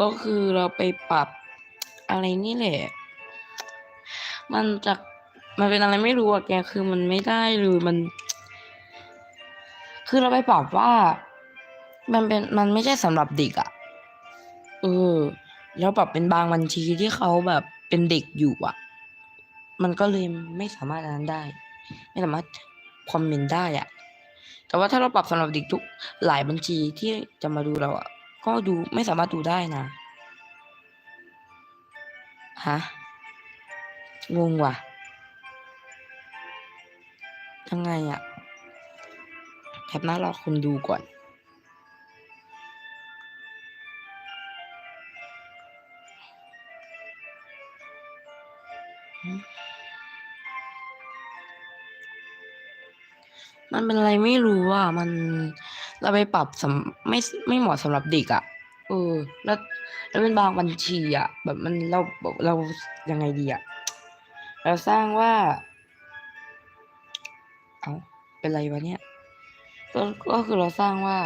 ก็คือเราไปปรับอะไรนี่แหละ มันจากมันเป็นอะไรไม่รู้อะแกคือมันไม่ได้เลยมัน คือเราไปปรับว่า มันเป็นมันไม่ใช่สำหรับเด็กอะเออ แล้วปรับเป็นบางบัญชีที่เขาแบบเป็นเด็กอยู่อะมันก็เลยไม่สามารถนนั้นได้ ไม่สามารถคอมเมนต์ได้อะแต่ว่าถ้าเราปรับสำหรับเด็กทุกหลายบัญชีที่จะมาดูเราอะ ก็ดูไม่สามารถดูได้นะฮะงงว่ะยังไงอะแคปหน้ารอคนดูก่อนมันเป็นอะไรไม่รู้อะ มัน เราไปปรับสำไม่ไม่เหมาะสำหรับเด็กอะเออ แล้วแล้วเป็นบางบัญชีอะ แบบมันเราเรายังไงดีอะเราสร้างว่า เอาเป็นไรวะเนี่ยก็ก็คือเราสร้างว่า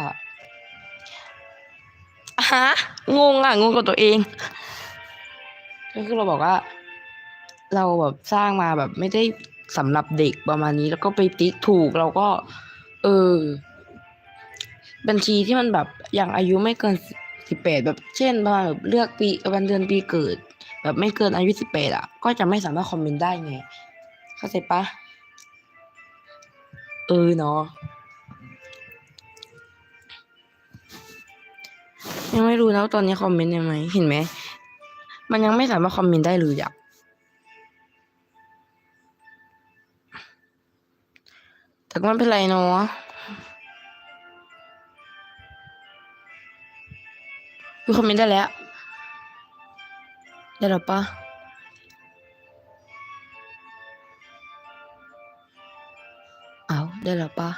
ฮะงงอะงงกับตัวเองก็คือเราบอกว่า เราแบบสร้างมาแบบไม่ได้สำหรับเด็กประมาณนี้แล้วก็ไปติ๊กถูกเราก็ เออ บัญชีที่มันแบบอย่างอายุไม่เกินสิบแปดแบบเช่นประมาณแบบเลือกปีวันเดือนปีเกิด แบบไม่เกินอายุสิบแปดอะ ก็จะไม่สามารถคอมเมนต์ได้ไง เข้าใจปะเออเนาะยังไม่รู้นะว่าตอนนี้คอมเมนต์ยังไงเห็นไหมมันยังไม่สามารถคอมเมนต์ได้เลยอะแต่ก็ไม่เป็นไรเนาะ ดูคอมเมนต์ได้แล้ว ได้หรอปะเอาได้หรอปะ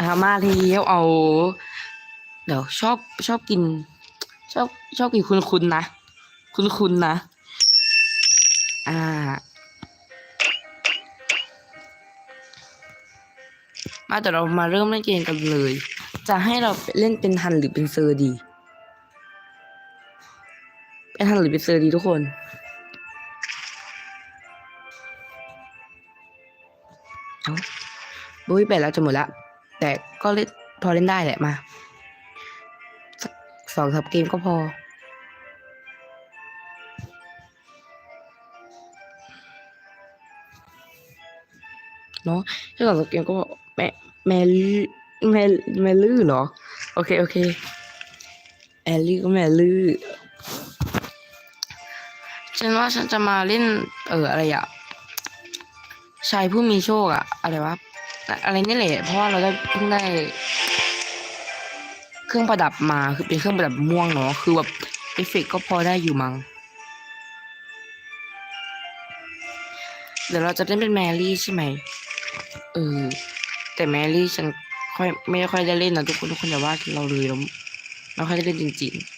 อามาทีเดียวเอา เดี๋ยวชอบชอบกิน ชอบชอบกินคุณคุณนะ คุณคุณนะ อ่า มาแต่เรามาเริ่มเล่นเกมกันเลย จะให้เราเล่นเป็นฮันหรือเป็นเซอร์ดี เป็นฮันหรือเป็นเซอร์ดีทุกคน เอาบุ้ยไปแล้วจะหมดละ แต่ก็เล่นพอเล่นได้แหละมาสสองสามเกมก็พอเนาะถ้าสองสามเกมก็ แม่แมลี่แมแมลื่อเหรอ โอเค โอเคแอลลี่ก็แมลื่อฉันว่าฉันจะมาเล่น เอออะไรอะชายผู้มีโชคอะอะไรวะอะไรนี่แหละ เพราะว่าเราได้เพิ่งได้ เครื่องประดับมาคือเป็นเครื่องประดับม่วงเนาะคือแบบเอฟเฟกก็พอได้อยู่มั้งเดี๋ยวเราจะเล่นเป็นแมรี่ใช่ไหมเออ แต่แมรี่ฉันค่อยไม่ค่อยได้เล่นนะทุกคนทุกคนอย่าว่าเราเลยเราไม่ค่อยได้เล่นจริงๆ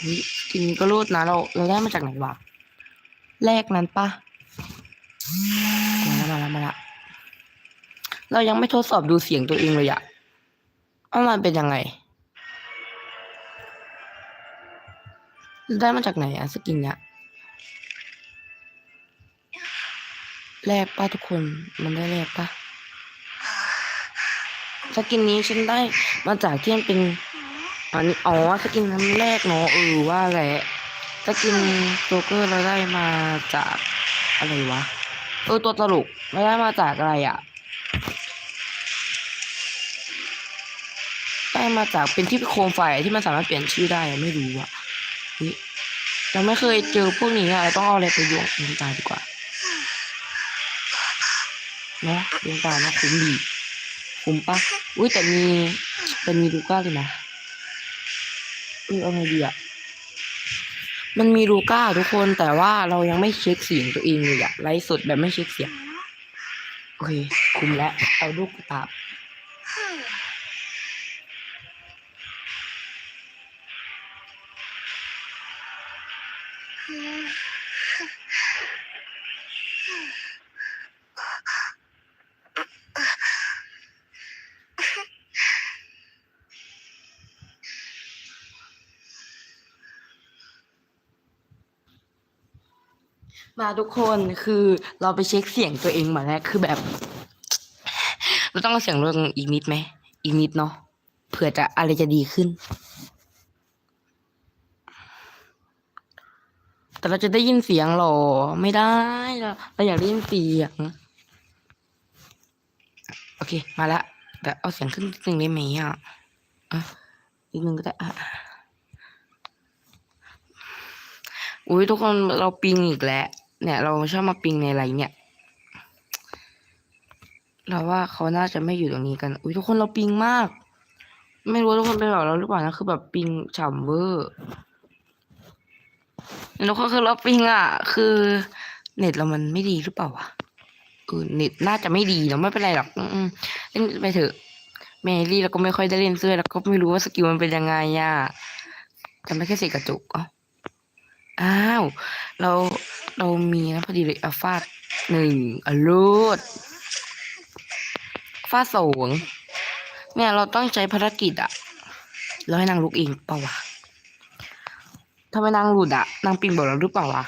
อุ้ยทีนี้ก็รูดนะเราเราได้มาจากไหนวะแรกนั้นปะมาแล้วมาแล้วมาแล้วเรายังไม่ทดสอบดูเสียงตัวเองเลยอะว่ามันเป็นยังไงได้มาจากไหนอะสกินเนี้ย แรกป้าทุกคน มันได้แรกป้าสกินนี้ฉันได้มาจากที่มันเป็นอันนี้อ๋อสกินนั้นแรกเนาะเออว่าแหละสกินโจเกอร์เราได้มาจากอะไรวะเออตัวตลกไม่ได้มาจากอะไรอะ่ะได้มาจากเป็นที่โคมไฟที่มันสามารถเปลี่ยนชื่อได้ไม่รู้อะเฮ้ยเราไม่เคยเจอพวกนี้อะเราต้องเอาอะไรไปโยงดวงตายดีกว่า เนาะดวงตานาะคุ้มดีคุ้มปะอุ้ยแต่มีแต่มีดูก้าเลยนะเออเอาไงดีอะมันมีลูก้าทุกคนแต่ว่าเรายังไม่เช็คเสียงตัวเองเลยอะไลฟ์สดแบบไม่เช็คเสียง โอเค คุมแล้วเอาลูกตาบาทุกคนคือเราไปเช็คเสียงตัวเองมาแล้วคือแบบ เราต้องเอาเสียงลงอีกนิดไหมอีกนิดเนาะเผื่อจะอะไรจะดีขึ้น แต่เราจะได้ยินเสียงหรอ ไม่ได้เราเราอยากได้ยินเสียง โอเค มาละแต่เอาเสียงขึ้นนิดนึงได้ไหมอะอะนิดนึงก็ได้อะอุ้ยทุกคนเราปิงอีกแล้ว เนี่ยเราชอบมาปิงในไรเนี่ย เราว่าเขาน่าจะไม่อยู่ตรงนี้กัน อุ้ยทุกคนเราปิงมาก ไม่รู้ทุกคนเป็นแบบเราหรือเปล่านะคือแบบปิงฉ่ำเวอร์ทุกคนคือเราปิงอะ คือเน็ตเรามันไม่ดีหรือเปล่าวะเออเน็ตน่าจะไม่ดีเนาไม่เป็นไรหรอกอืมเล่นไปเถอะแมรี่เราก็ไม่ค่อยได้เล่นด้วยแล้วก็ไม่รู้ว่าสกิลมันเป็นยังไงอะจำได้แค่เศษกระจุกอ๋อ อ้าว เราเรามีนะพอดีเลยอาฟาดหนึ่งอรูดฟาดสองเนี่ยเราต้องใช้ภารกิจอะเราให้นางลุกเองเปล่าวะทำไมนางหลุดอะนางปิงบอกเราหรือเปล่าวะ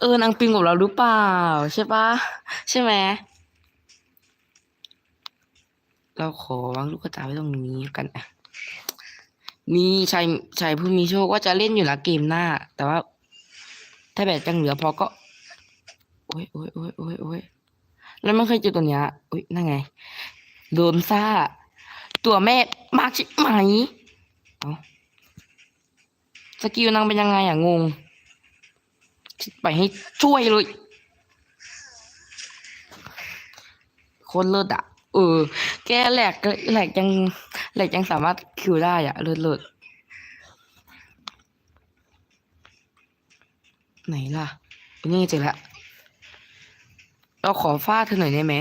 เออนางปิงบอกเราหรือเปล่า ใช่ปะใช่ไหมเราขอวางลูกกระตาไว้ตรงนี้กันอะ นี่ชายชายผู้มีโชคว่าจะเล่นอยู่ละเกมหน้า แต่ว่า ถ้าแบบจังเหลือพอก็ โอ้ยโอ้ยโอ้ยโอ้ยโอ้ยแล้วไม่เคยเจอตัวเนี้ยอุ้ยนั่นไง โดนซ่า ตัวแม่มากใช่ไหมเอาสกิลนางเป็นยังไงอะงง ไปให้ช่วยเลย คนเลิศอะ เออ แกแหลกแหลกยังแหลกยังสามารถคิวได้อะเลิศเลิศไหนล่ะ นี่เจอละ เราขอฟาดเธอหน่อยได้ไหม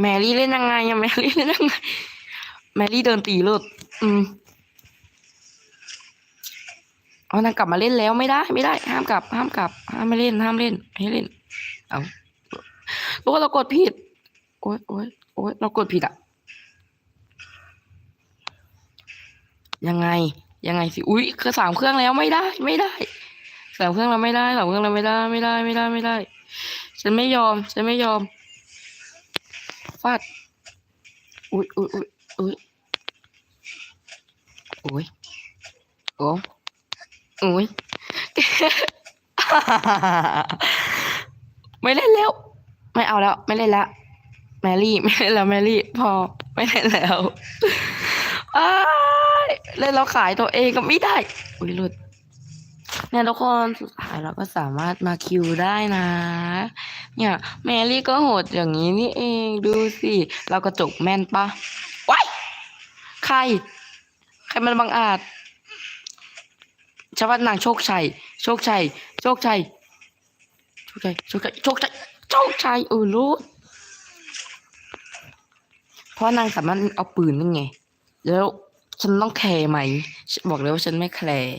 แมรี่เล่นยังไงอะแมรี่เล่นยังไง แมรี่เดินตีเลิศอืมเอานางกลับมาเล่นแล้วไม่ได้ ไม่ได้ ห้ามกลับ ห้ามกลับ ห้ามไม่เล่น ห้ามเล่น ให้เล่น เอารู้ว่าเรากดผิด โอ๊ยโอ๊ย โอ๊ยเรากดผิดอะยังไง ยังไงสิ อุ๊ยคือสามเครื่องแล้วไม่ได้ ไม่ได้สามเครื่องเราไม่ได้สามเครื่องเราไม่ได้ ไม่ได้ ไม่ได้ ไม่ได้ ฉันไม่ยอม ฉันไม่ยอม ฟาด อุ๊ยอุ๊ยอุ๊ยอุ๊ยโอ้ยโอ้อุ๊ยไม่เล่นแล้ว ไม่เอาแล้ว ไม่เล่นแล้ว แมรี่ไม่เล่นแล้วแมรี่ พอไม่เล่นแล้วอ้เล่นแล้วขายตัวเองก็ไม่ได้ อุ้ยหลุดเนี่ยทุกคนสุดท้ายเราก็สามารถมาคิวได้นะ เนี่ยแมรี่ก็โหดอย่างนี้นี่เองดูสิเรากระจกแม่นปะว้ายใคร ใครมันบังอาจชาวบ้านนางโชคชัย โชคชัย โชคชัย โชคชัย โชคชัย โชคชัย โชคชัยเออรู้ เพราะนางสามารถเอาปืนนั่นไง แล้วฉันต้องแคร์ไหม บอกเลยว่าฉันไม่แคร์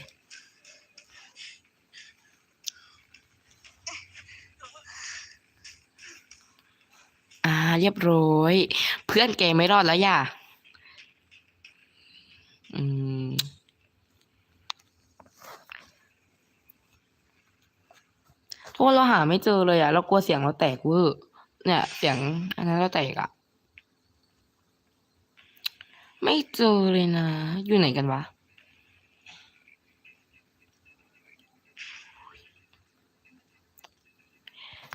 อ่า เรียบร้อย เพื่อนแกไม่รอดแล้วย่าอืมเพราะเราหาไม่เจอเลยอะเรากลัวเสียงเราแตกเวอร์เนี่ย เสียงอันนั้นเราแตกอะ ไม่เจอเลยนะ อยู่ไหนกันวะ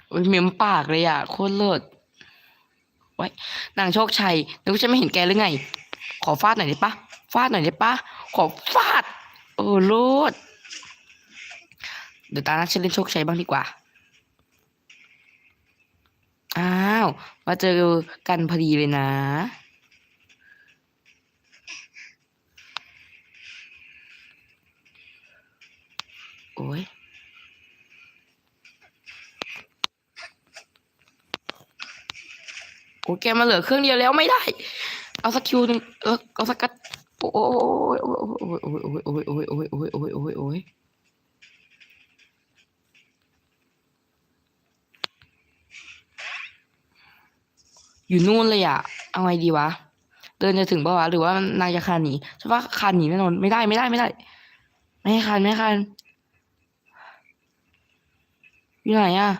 โอ้ยเมมปากเลยอะโคตรเลิศไว้นางโชคชัยนึกว่าฉันไม่เห็นแกหรือไง ขอฟาดหน่อยได้ปะฟาดหน่อยได้ปะขอฟาด โอ้โลดเดี๋ยวตาหน้าฉันเล่นโชคชัยบ้างดีกว่า อ้าว มาเจอกันพอดีเลยนะ โอ้ยโอ้แกมาเหลือเครื่องเดียวแล้วไม่ได้ เอาสักคิวหนึ่งเออเอาสักกัดโอ้ยโอ้ยโอ้ยโอ้ยโอ้ยโอ้ยโอ้ยโอ้ยโอ้ยโอ้ยโอ้ยอยู่นู่นเลยอะเอาไงดีวะ เดินจะถึงปะวะ หรือว่านายจะคานหนีใช่ปะคานหนีแน่นอน ไม่ได้ไม่ได้ไม่ได้ ไม่ให้คานไม่ให้คาน อยู่ไหนอะ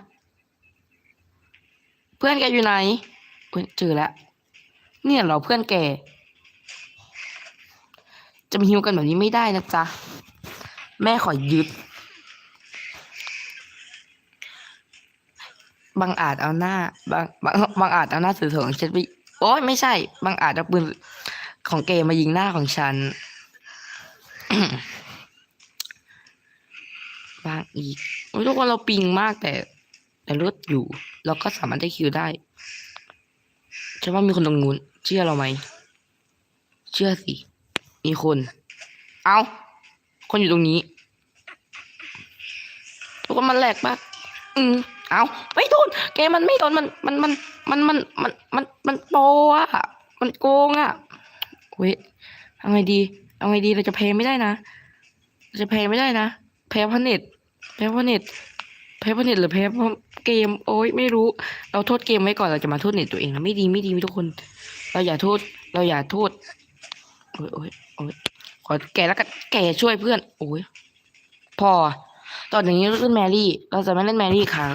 เพื่อนแกอยู่ไหนเอ้ยเจอแล้วเนี่ยเหรอเพื่อนแกจะมาฮิวกันแบบนี้ไม่ได้นะจ๊ะ แม่ขอยึด บางอาจเอาหน้า บางบางบางอาจเอาหน้าสื่อของฉันไปโอ้ยไม่ใช่ บางอาจเอาปืนของเกมายิงหน้าของฉัน บางอีก โอ้ยทุกคนเราปิงมากแต่ แต่เลือดอยู่ เราก็สามารถได้คิวได้ฉันว่ามีคนตรงนู้นเชื่อเราไหม เชื่อสิ มีคน เอาคนอยู่ตรงนี้ ทุกคนมันแหลกปะอืมเอาไม่โดนแกมันไม่โดนมันมันมันมันมันมันมันมันโปอะมันโกงอะเว้ยเอาไงดี เอาไงดีเราจะแพ้ไม่ได้นะเราจะแพ้ไม่ได้นะแพ้เพราะเน็ต แพ้เพราะเน็ตแพ้เพราะเน็ตหรือแพ้เพราะเกม โอ้ยไม่รู้ เราโทษเกมไว้ก่อนเราจะมาโทษเน็ตตัวเองนะไม่ดีไม่ดีทุกคน เราอย่าโทษ เราอย่าโทษโอ้ยโอ้ยโอ้ยขอแกแล้วกันแกช่วยเพื่อน โอ้ยพอตอนนี้เล่นแมรี่ เราจะไม่เล่นแมรี่ครั้ง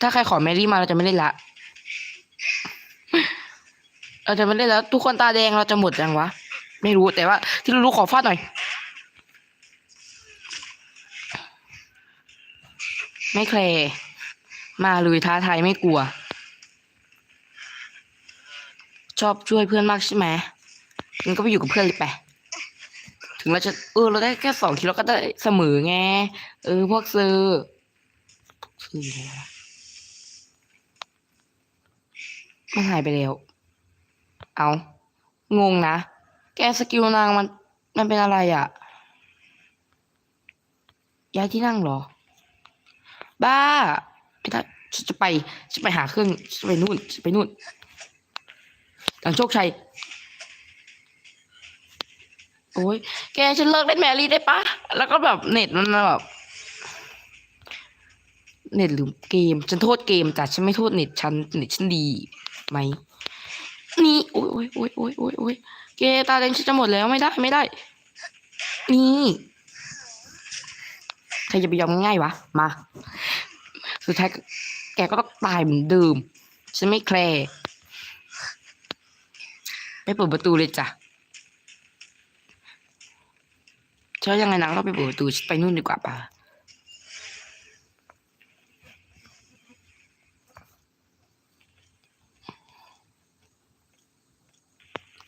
ถ้าใครขอแมรี่มาเราจะไม่เล่นละ เราจะไม่เล่นแล้ว ทุกคนตาแดงเราจะหมดยังวะ ไม่รู้แต่ว่า ที่รู้ขอฟาดหน่อย ไม่แคร์มาเลยท้าทายไม่กลัว ชอบช่วยเพื่อนมากใช่ไหมงั้นก็ไปอยู่กับเพื่อนเลยไปถึงเราจะเออเราได้แค่สองคิวเราก็ได้เสมอไงเออพวกซื้อไมันหายไปแล้ว เอางงนะ แกสกิลนางมัน มันเป็นอะไรอะ่ะย้ายที่นั่งเหรอ บ้าไม่ได้ฉันจะไปฉันไปหาเครื่องฉันจะไปนู่นฉันไปนู่นหลังโชคชัยโอ้ยแกฉันเลิกเล่นแมรี่ได้ปะแล้วก็แบบเน็ตมันแบบเน็ตหรือเกม ฉันโทษเกมแต่ฉันไม่โทษเน็ตฉันเน็ตฉันดีไหมนี่โอ้ยโอ้ยโอ้ยโอ้ยโอ้ยโอ้ยแกตาแดงฉันจะหมดแล้วไม่ได้ไม่ได้ นี่ ครจะไปยอมง่ายๆวะ มา สุดท้ายแกก็ต้องตายเหมือนเดิมฉันไม่แคร์ไปเปิดประตูเลยจ้ะเชื่อยังไงนะเราไปเปิดประตูไปนู่นดีกว่าป่ะ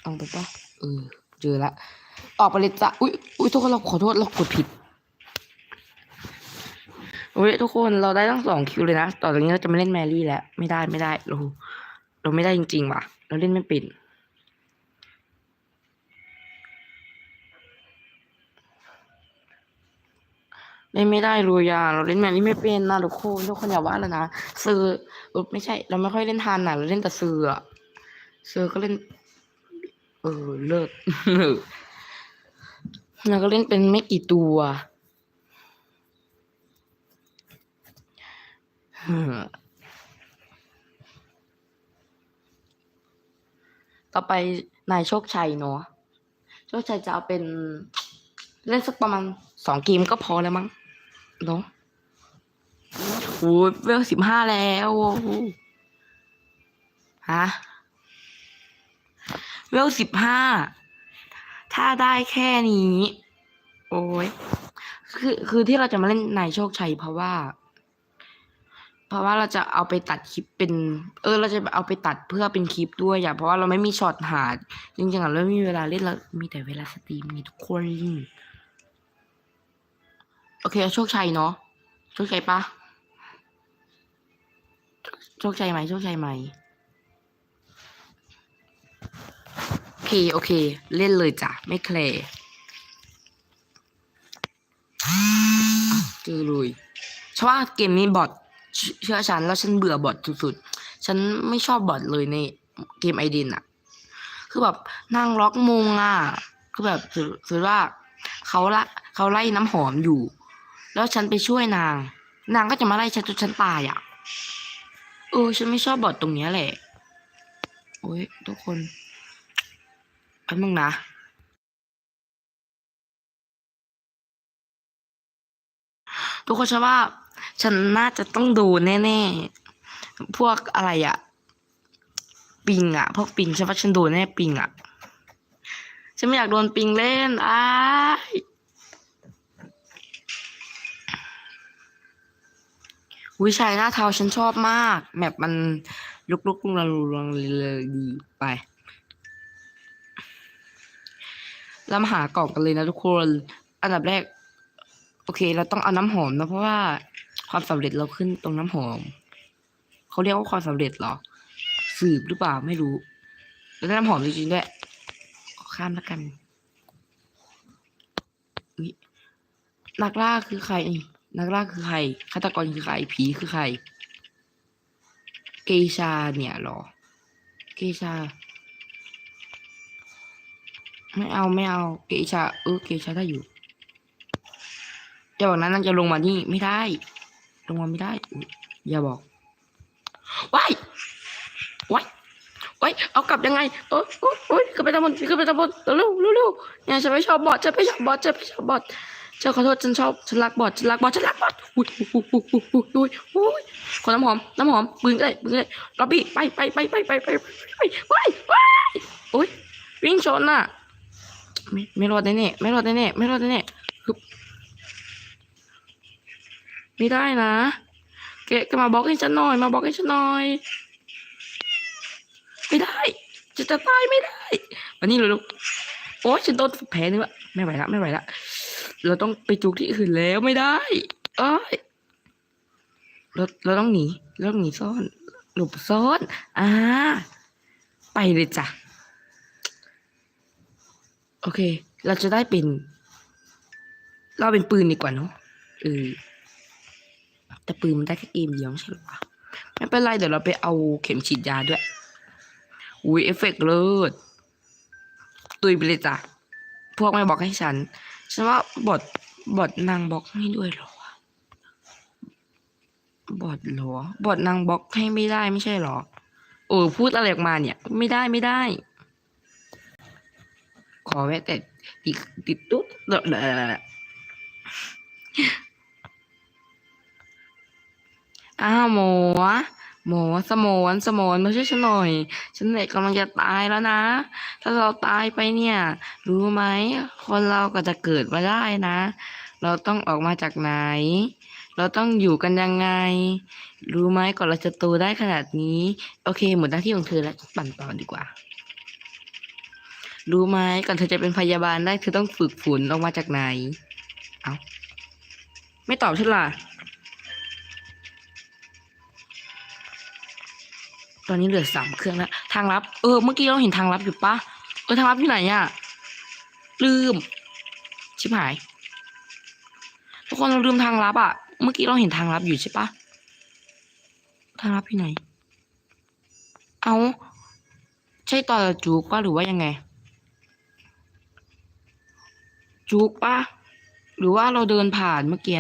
เอาไปป่ะเออเจอละออกไปเลยจ้ะอุ้ยอุ้ยทุกคนเราขอโทษเรากดผิด โอ้ยทุกคนเราได้ทั้งสองคิวเลยนะ ต่อจากนี้เราจะไม่เล่นแมรี่แล้ว ไม่ได้ไม่ได้เราเราไม่ได้จริง ๆ ว่ะ เราเล่นไม่เป็นเล่นไม่ได้เลยอะเราเล่นแมรี่ไม่เป็นนะทุกคนทุกคนอย่าว่าเลยนะซื้อเออไม่ใช่ เราไม่ค่อยเล่นทานนะเราเล่นแต่ซื้ออะซื้อก็เล่น เออเลิศเราก็เล่นเป็นไม่กี่ตัว ต่อไปนายโชคชัยเนาะโชคชัยจะเอาเป็น เล่นสักประมาณสองเกมก็พอแล้วมั้งเนาะโอ้ยเวลสิบห้าแล้วฮะเวลสิบห้า ถ้าได้แค่นี้ โอ้ยคือ คือที่เราจะมาเล่นนายโชคชัยเพราะว่า เพราะว่าเราจะเอาไปตัดคลิปเป็น เออ เราจะเอาไปตัดเพื่อเป็นคลิปด้วยอย่าเพราะว่าเราไม่มีช็อตหาดจริงๆอะเราไม่มีเวลาเล่นเรามีแต่เวลาสตรีมไงทุกคน โอเคโชคชัยเนาะโชคชัยปะโชคชัยไหมโชคชัยไหมโอเคโอเค เล่นเลยจ้ะไม่แคลร์เจอเลยเพราะว่าเกมนี้บอท เชื่อฉันแล้วฉันเบื่อบอทสุดๆ ฉันไม่ชอบบอทเลยในเกมไอเดนอะคือแบบนั่งล็อกมงอะคือแบบถือว่าเขาละเขาไล่น้ำหอมอยู่ แล้วฉันไปช่วยนาง นางก็จะมาไล่ฉันจนฉันตายอะเออฉันไม่ชอบบอทตรงเนี้ยแหละ โอ้ยทุกคนแป๊บนึงนะททุกคนฉันว่า ฉันน่าจะต้องดนแน่ๆ พวกอะไรอะปิงอะพวกปิงฉันว่าฉันดนแน่ปิงอะฉันไม่อยากโดนปิงเล่นอ้ายวิชัยหน้าเทาฉันชอบมาก แมปมันลุกลุกลุงลังลุงลังเลยดีไปเรามาหากล่องกันเลยนะทุกคน อันดับแรก โอเค เราต้องเอาน้ำหอมนะเพราะว่า ความสำเร็จเราขึ้นตรงน้ำหอมเขาเรียกว่าความสำเร็จเหรอ สืบหรือเปล่าไม่รู้แล้วน้ำหอมจริงๆด้วยข้ามแล้วกันอุ๊ยนักล่าคือใคร นักล่าคือใครฆาตกรคือใครผีคือใคร เกชาเนี่ยเหรอ เกชา ไม่เอาไม่เอา เกชาเออเกชาได้อยู่อย่าบอกนั้นนั่นจะลงมานี่ไม่ได้ ลงมาไม่ได้ อย่าบอกว้ายว้ายว้ายเอากลับยังไงโอ้ยโอ้ยขึ้นไปตะบนขึ้นไปตะบนเร็วเร็วเร็เนี่ยฉันไม่ชอบบอดฉันไม่ชอบบอดฉันไม่ชอบบอดฉันขอโทษฉันชอบฉันรักบอดฉันรักบอดฉันรักบอดอุ้ยอุ้ยอุ้ยอุ้ยอ้ยโอ้ยขอน้ำหอมน้ำหอมปืนเลยปืนเลได้ล็บี่ไปไปไปไปไปไปไปว้ายว้ายโอ้ยวิ่งชนน่ะไม่ไม่รอดแน่ไม่รอดแน่ไม่รอดแน่ ไม่ได้นะเกะก็มาบล็อกให้ฉันหน่อย มาบล็อกให้ฉันหน่อย ไม่ได้ จะจะตายไม่ได้วันนี้เลยลูกโอ้ฉันโดนแผลนึงละไม่ไหวละไม่ไหวละเราต้องไปจุกที่อื่นแล้วไม่ได้เอ้ยเราเราต้องหนีเราต้องหนีซ่อน หลบซ่อนอ่าไปเลยจ้ะโอเค เราจะได้เป็น เราเป็นปืนดีกว่าเนาะเออ แต่ปืนมันได้แค่เกมเดียวใช่หรอวะไม่เป็นไรเดี๋ยวเราไปเอาเข็มฉีดยาด้วย อุ้ยเอฟเฟกต์เลิศตุยไปเลยจ้ะ พวกไม่บอกให้ฉัน ฉันว่าบอดบอดนางบล็อกให้ด้วยหรอบอดหรอบอดนางบล็อกให้ไม่ได้ไม่ใช่หรอ เออ พูดอะไรออกมาเนี่ย ไม่ได้ไม่ได้ ขอแวะแต่ติดติดตุ๊ดเด อ้าวหมอหมอสมอนสมอนมาช่วยฉันหน่อย ฉันเด็กกำลังจะตายแล้วนะ ถ้าเราตายไปเนี่ย รู้ไหมคนเราก็จะเกิดมาได้นะ เราต้องออกมาจากไหน เราต้องอยู่กันยังไง รู้ไหมก่อนเราจะโตได้ขนาดนี้ โอเคหมดหน้าที่ของเธอแล้วปั่นต่อดีกว่า รู้ไหมก่อนเธอจะเป็นพยาบาลได้เธอต้องฝึกฝนออกมาจากไหน เอ้าไม่ตอบฉันล่ะ ตอนนี้เหลือสามเครื่องแล้วทางลับ เออ เมื่อกี้เราเห็นทางลับอยู่ปะเออทางลับอยู่ไหนอะลืม ชิบหาย ทุกคนเราลืมทางลับอะเมื่อกี้เราเห็นทางลับอยู่ใช่ปะทางลับอยู่ไหน เอาใช่ต่อจูกปะหรือว่ายังไงจุกปะหรือว่าเราเดินผ่านเมื่อกี้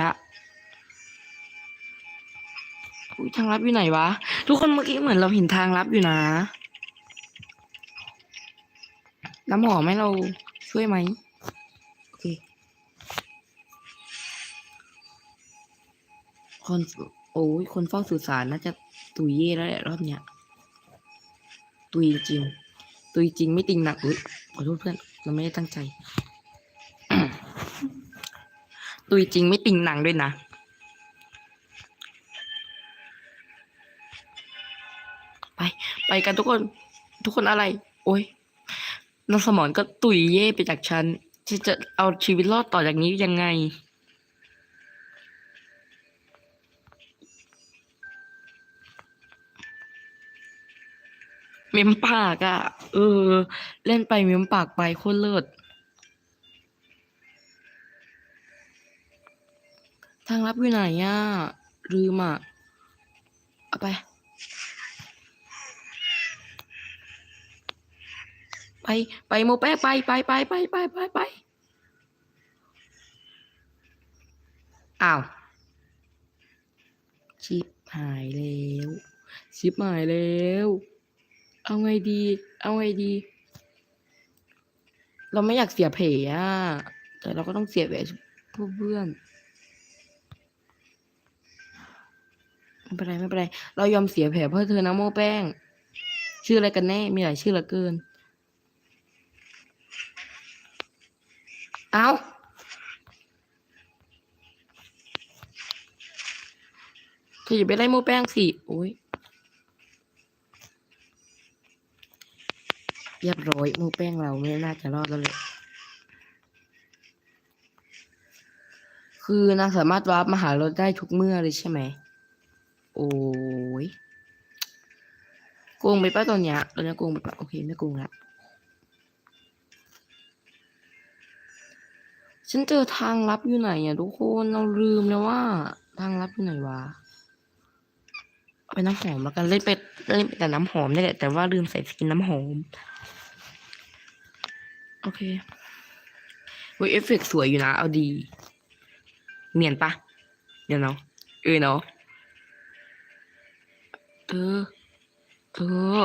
อุยทางลับอยู่ไหนวะ ทุกคนเมื่อกี้เหมือนเราเห็นทางลับอยู่นะน้ำหอมให้เราช่วยไหมโอเคคนโอ้ยคนเฝ้าสื่อสารน่าจะตุยเย่แล้วแหละรอบเนี้ยตุยจริง ตุยจริงไม่ติงหนักอุ้ยขอโทษเพื่อนเราไม่ได้ตั้งใจ ตุยจริงไม่ติงหนังด้วยนะ ไปกันทุกคน ทุกคนอะไร โอ้ยนางสมอนก็ตุยเย่ไปจากฉันจะจะเอาชีวิตรอดต่อจากนี้ยังไง เมมปากอะ่ะ เออ เล่นไปเมมปากไปโคตรเลิศทางลับอยู่ไหนอะลืมอะ เอาไป ไปไปโมแป้ไปไปไปไปไปไปไปอ้าวชิปหายแล้วชิปหายแล้ว เอาไงดี เอาไงดี เราไม่อยากเสียเพอะแต่เราก็ต้องเสียแหวนเพื่อเพื่อนไม่เป็นไรไม่เป็นไรเรายอมเสียแผลเพื่อเธอนะโมแป้ง ชื่ออะไรกันแน่ มีหลายชื่อเหลือเกิน เอาเธออย่าไปไล่โมแป้งสิโอ้ยเรียบร้อยโมแป้งเราไม่น่าจะรอดแล้วเลยคือนางสามารถวาร์ปมาหาเราได้ทุกเมื่อเลยใช่ไหม โอ้ยโกงไปป้าตอนเนี้ยตอนนี้โกงไปป้าโอเค ไม่โกงละ ฉันเจอทางลับอยู่ไหนอะทุกคนเราลืมแล้วว่า ทางลับอยู่ไหนวะเอาไปน้ำหอมแล้วกันเล่นไปเล่นไปแต่น้ำหอมนี่แหละแต่ว่าลืมใส่สกินน้ำหอม โอเคเว้ยเอฟเฟกสวยอยู่นะเอาดี เนียนปะเดี๋ยวเนาะเออเนาะเออเออ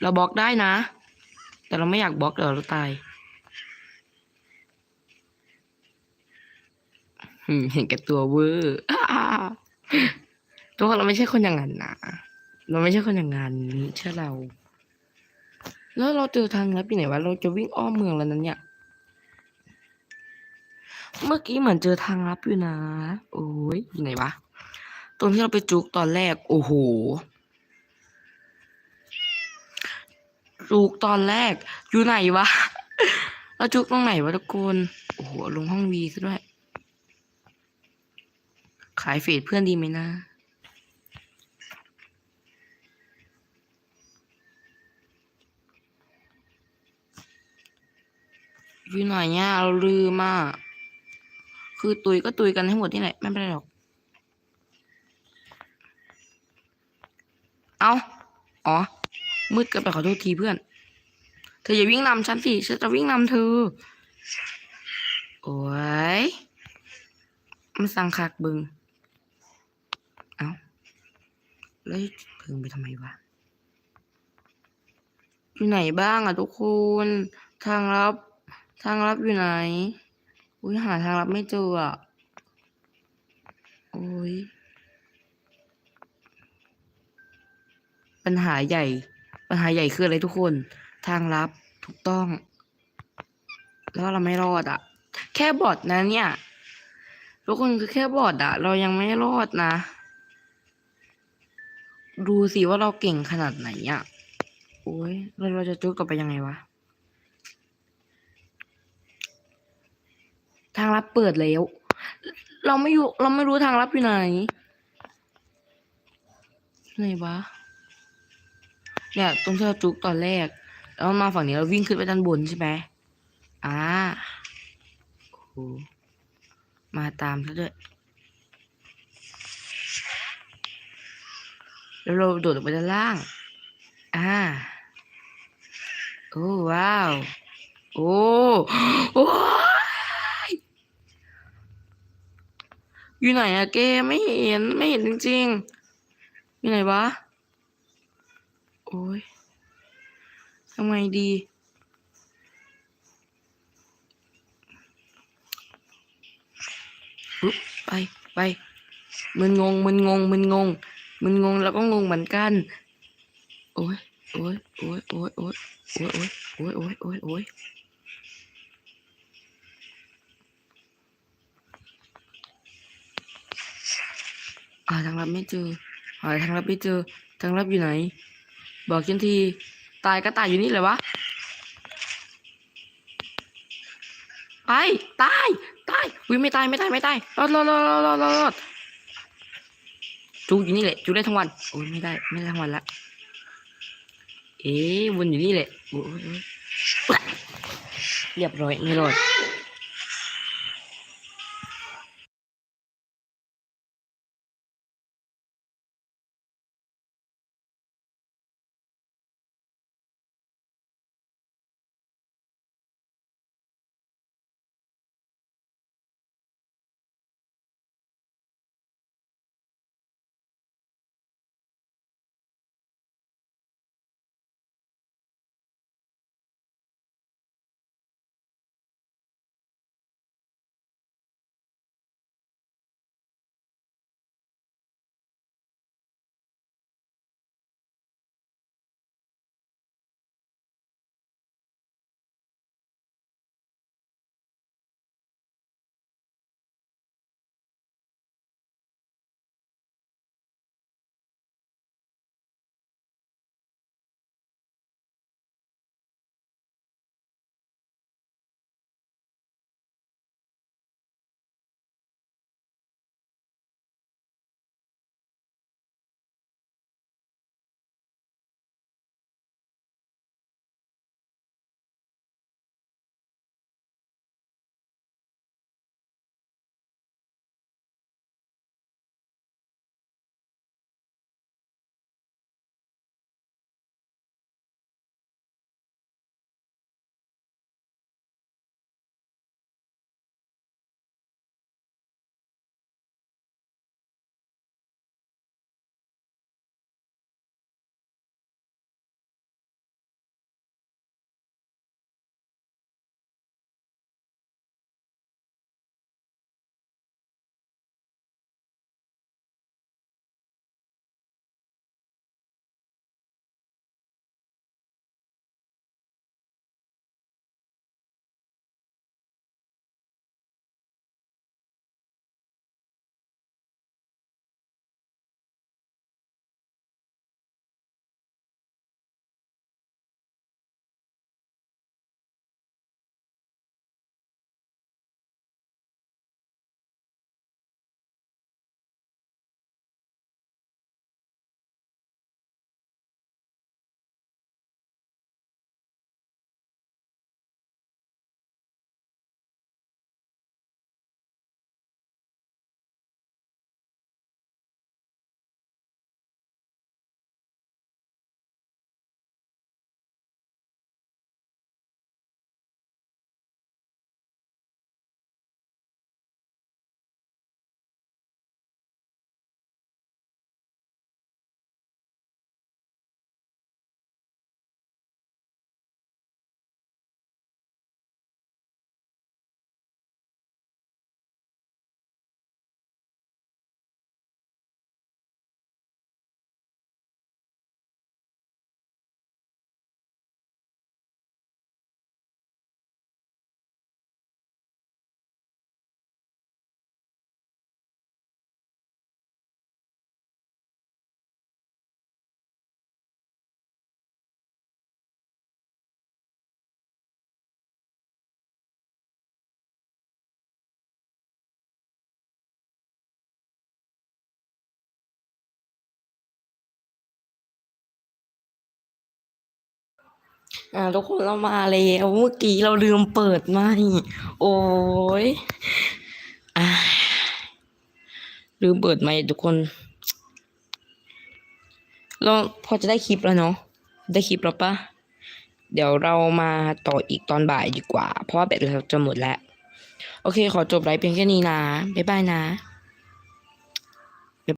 เราบล็อกได้นะ แต่เราไม่อยากบล็อกเดี๋ยวเราตาย อืม เห็นแก่ตัวเวอร์ตัวเราไม่ใช่คนอย่างนั้นนะเราไม่ใช่คนอย่างนั้นเชื่อเรา แล้วเราเจอทางลับที่ไหนวะเราจะวิ่งอ้อมเมืองแล้วนั้นเนี่ย เมื่อกี้เหมือนเจอทางลับอยู่นะ โอ้ยอยู่ไหนวะตรงที่เราไปจุกตอนแรก โอ้โหจุกตอนแรก อยู่ไหนวะเราจุกตรงไหนวะทุกคนโอ้โหลงห้องวีซะด้วยายเฟดเพื่อนดีไหมนะอยู่หนเนี่ยเราลืมอะคือตุยก็ตุยกันให้หมดนี่แหละไม่เป็นไรหรอก เอาอ๋อ มืดเกินไปขอโทษทีเพื่อน เธออย่าวิ่งนำฉันสิ ฉันจะวิ่งนำเธอ โอ้ยมันสั่งคักบึง เอา แล้วเพิ่งไปทำไมวะ อยู่ไหนบ้างอะทุกคน ทางลับ ทางลับอยู่ไหน อุ้ยหาทางลับไม่เจออะโอ้ย ปัญหาใหญ่ ปัญหาใหญ่คืออะไรทุกคน ทางลับถูกต้อง แล้วเราไม่รอดอะแค่บอดนะเนี่ย ทุกคนคือแค่บอดอะเรายังไม่รอดนะ ดูสิว่าเราเก่งขนาดไหนอะโอ้ยแล้วเราจะจุดกลับไปยังไงวะ ทางลับเปิดแล้ว เราไม่อยู่ เราไม่รู้ทางลับอยู่ไหน ไหนวะ เนี่ยตรงที่เราจุกตอนแรก แล้วมาฝั่งนี้เราวิ่งขึ้นไปด้านบนใช่ไหมอ่าโอ้มาตามซะด้วย แล้วเราโดดลงไปด้านล่าง อ่า โอ้ว้าว โอ้โอ้ยอยู่ไหนอะเกมไม่เห็นไม่เห็นจริงๆ อยู่ไหนวะ โอ้ยทำไงดีปึ๊บไป ไปมึนงงมึนงงมึนงง มึนงงแล้วก็งงเหมือนกัน โอ้ยโอ้ยโอ้ยโอ้ยโอ้ยโอ้ยโอ้ยโอ้ยโอ้ยโอ้ยอ่าทางลับไม่เจอหาทางลับไม่เจอ ทางลับอยู่ไหน บอกฉันที ตายก็ตายอยู่นี่เลยวะ ไป ตาย ตายอุ้ยไม่ตายไม่ตายไม่ตายรอดรอดรอดรอดรอด จูอยู่นี่แหละจูได้ทั้งวันโอ้ยไม่ได้ไม่ได้ทั้งวันละเอ๊วนอยู่นี่แหละโอ้ยเรียบร้อยไม่รอด อ่าทุกคนเรามาแล้วเมื่อกี้เราลืมเปิดไม้โอ้ยอ่าลืมเปิดไม้ทุกคนเราพอจะได้คลิปแล้วเนาะได้คลิปแล้วปะเดี๋ยวเรามาต่ออีกตอนบ่ายดีกว่า เพราะว่าแบตเราจะหมดแล้ว โอเคขอจบไลฟ์เพียงแค่นี้นะ บ๊ายบายนะ